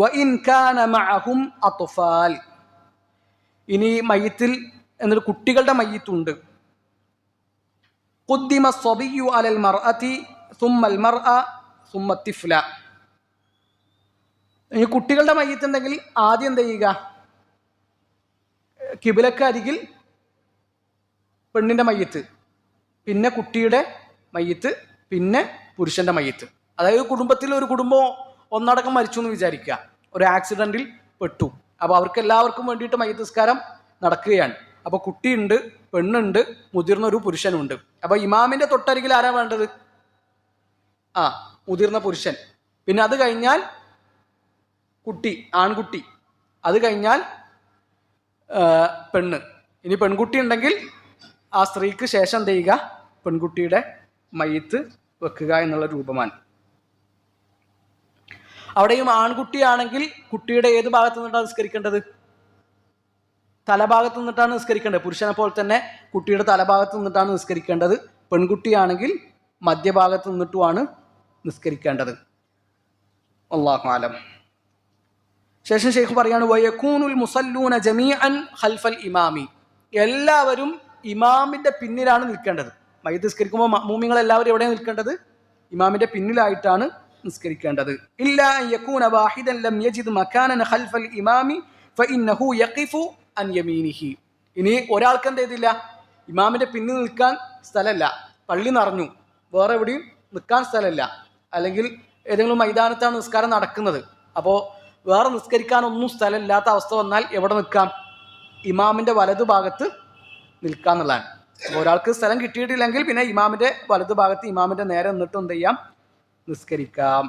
വഇൻ കാന മഅഹും അത്ഫാൽ. ഇനി മയ്യത്തിൽ എന്നൊരു കുട്ടികളുടെ മയ്യത്തുണ്ട്. ഖുദ്ദിമ സ്വബിയു അലൽ മർഅതി സുമ്മൽ മർഅ സുമ്മ തിഫ്ല. ഇനി കുട്ടികളുടെ മയ്യത്തുണ്ടെങ്കിൽ ആദ്യം എന്ത് ചെയ്യുക? കിബിലക്ക് അരികിൽ പെണ്ണിന്റെ മയ്യത്ത് പിന്നെ കുട്ടിയുടെ മയ്യത്ത് പിന്നെ പുരുഷന്റെ മയ്യത്ത്. അതായത് കുടുംബത്തിൽ ഒരു കുടുംബം ഒന്നടക്കം മരിച്ചു എന്ന് വിചാരിക്കുക ഒരു ആക്സിഡന്റിൽ പെട്ടു. അപ്പോൾ അവർക്ക് എല്ലാവർക്കും വേണ്ടിയിട്ട് മയ്യത്തസ്കാരം നടക്കുകയാണ്. അപ്പോൾ കുട്ടിയുണ്ട് പെണ്ണുണ്ട് മുതിർന്ന ഒരു പുരുഷനുണ്ട്. അപ്പോൾ ഇമാമിന്റെ തൊട്ടരികിൽ ആരാ വേണ്ടത്? ആ മുതിർന്ന പുരുഷൻ. പിന്നെ അത് കഴിഞ്ഞാൽ കുട്ടി ആൺകുട്ടി. അത് കഴിഞ്ഞാൽ പെണ്ണ്. ഇനി പെൺകുട്ടി ഉണ്ടെങ്കിൽ ആ സ്ത്രീക്ക് ശേഷം ചെയ്യുക? പെൺകുട്ടിയുടെ മയ്യത്ത് വെക്കുക എന്നുള്ള രൂപമാണ്. അവിടെയും ആൺകുട്ടിയാണെങ്കിൽ കുട്ടിയുടെ ഏത് ഭാഗത്തു നിന്നിട്ടാണ് നിസ്കരിക്കേണ്ടത്? തലഭാഗത്ത് നിന്നിട്ടാണ് നിസ്കരിക്കേണ്ടത്. പുരുഷനെ പോലെ തന്നെ കുട്ടിയുടെ തലഭാഗത്ത് നിന്നിട്ടാണ് നിസ്കരിക്കേണ്ടത്. പെൺകുട്ടിയാണെങ്കിൽ മധ്യഭാഗത്ത് നിന്നിട്ടുമാണ് നിസ്കരിക്കേണ്ടത്. അള്ളാഹു ആലം ശേഷം ഷെയ്ഖ് പറയാണ് വയക്കൂനുൽ മുസല്ലൂന ജമീ അൻ ഹൽഫൽ ഇമാമി. എല്ലാവരും ഇമാമിന്റെ പിന്നിലാണ് നിൽക്കേണ്ടത്. മയ്യത്ത് നിസ്കരിക്കുമ്പോൾ മൂമിങ്ങൾ എല്ലാവരും എവിടെയാണ് നിൽക്കേണ്ടത്? ഇമാമിന്റെ പിന്നിലായിട്ടാണ് നിസ്കരിക്കേണ്ടത് ഇല്ല യകൂന വാഹിദൻ ലം യജിദ് മക്കാനൻ ഖൽഫൽ ഇമാമി ഫഇന്നഹു യഖിഫു അൻ യമീനിഹി. ഇനി ഒരാൾക്ക് എന്ത് ചെയ്തില്ല? ഇമാമിന്റെ പിന്നിൽ നിൽക്കാൻ സ്ഥലമല്ല. പള്ളി നിറഞ്ഞു. വേറെ എവിടെയും നിൽക്കാൻ സ്ഥലമല്ല. അല്ലെങ്കിൽ ഏതെങ്കിലും മൈതാനത്താണ് നിസ്കാരം നടക്കുന്നത്. അപ്പോൾ വേറെ നിസ്കരിക്കാനൊന്നും സ്ഥലമില്ലാത്ത അവസ്ഥ വന്നാൽ എവിടെ നിൽക്കാം? ഇമാമിന്റെ വലതു ഭാഗത്ത് നിൽക്കാന്നുള്ളതാണ് ഒരാൾക്ക് സ്ഥലം കിട്ടിയിട്ടില്ലെങ്കിൽ പിന്നെ ഇമാമിന്റെ വലതു ഭാഗത്ത് ഇമാമിന്റെ നേരെ നിന്നിട്ട് എന്ത് ചെയ്യാം? nos கிடைக்காம்